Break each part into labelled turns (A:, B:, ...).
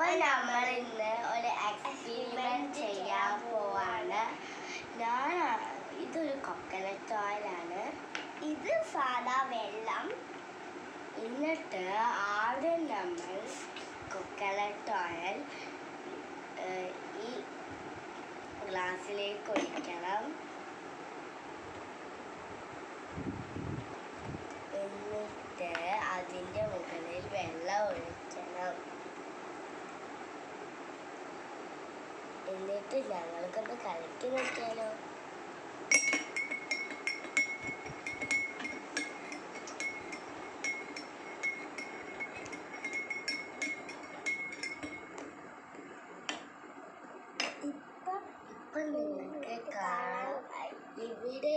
A: അപ്പൊ നമ്മൾ ഇന്ന് ഒരു എക്സ്പെരിമെന്റ് ചെയ്യാൻ പോവാണ്. ഞാൻ ഇതൊരു കൊക്കനട്ട് ഓയിലാണ് ഇത് സാധാ വെള്ളം. എന്നിട്ട് ആദ്യം നമ്മൾ കൊക്കനട്ട് ഓയിൽ ഈ ഗ്ലാസ്സിലേക്ക് ഒഴിക്കണം എന്നിട്ട് അതിന്റെ മുകളിൽ വെള്ളം ഒഴിക്കണം എന്നിട്ട് ഞങ്ങൾക്കൊന്ന് കളിക്ക് നോക്കിയാലോ. ഇപ്പം ഇപ്പം നിങ്ങൾക്ക് കാണാം ഇവിടെ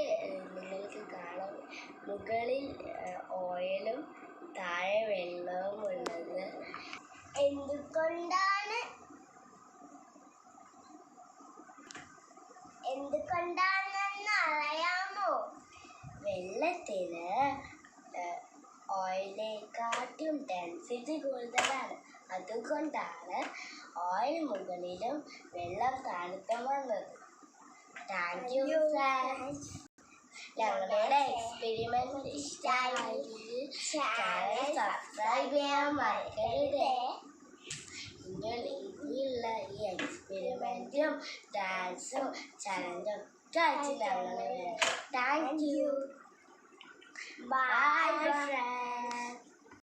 A: നിങ്ങൾക്ക് കാണാം മുകളിൽ ഏഹ്, എന്തുകൊണ്ടാണെന്ന് അറിയാമോ വെള്ളത്തിന് ഓയിലിനെക്കാട്ടും ഡെൻസിറ്റി കൂടുതലാണ്. അതുകൊണ്ടാണ് ഓയിൽ മുകളിലും വെള്ളം താഴത്തും വന്നത്. താങ്ക് യു ഞങ്ങളുടെ എക്സ്പെരിമെന്റ് ഇഷ്ടമായി. സബ്സ്ക്രൈബ് ചെയ്യാൻ മറക്കരുത്. എക്സ്പെരിമെന്റും ഡാൻസും ചലഞ്ചും ഒക്കെ ആയിട്ട് ഞങ്ങൾ താങ്ക് യു ബൈ ഫ്രണ്ട്സ്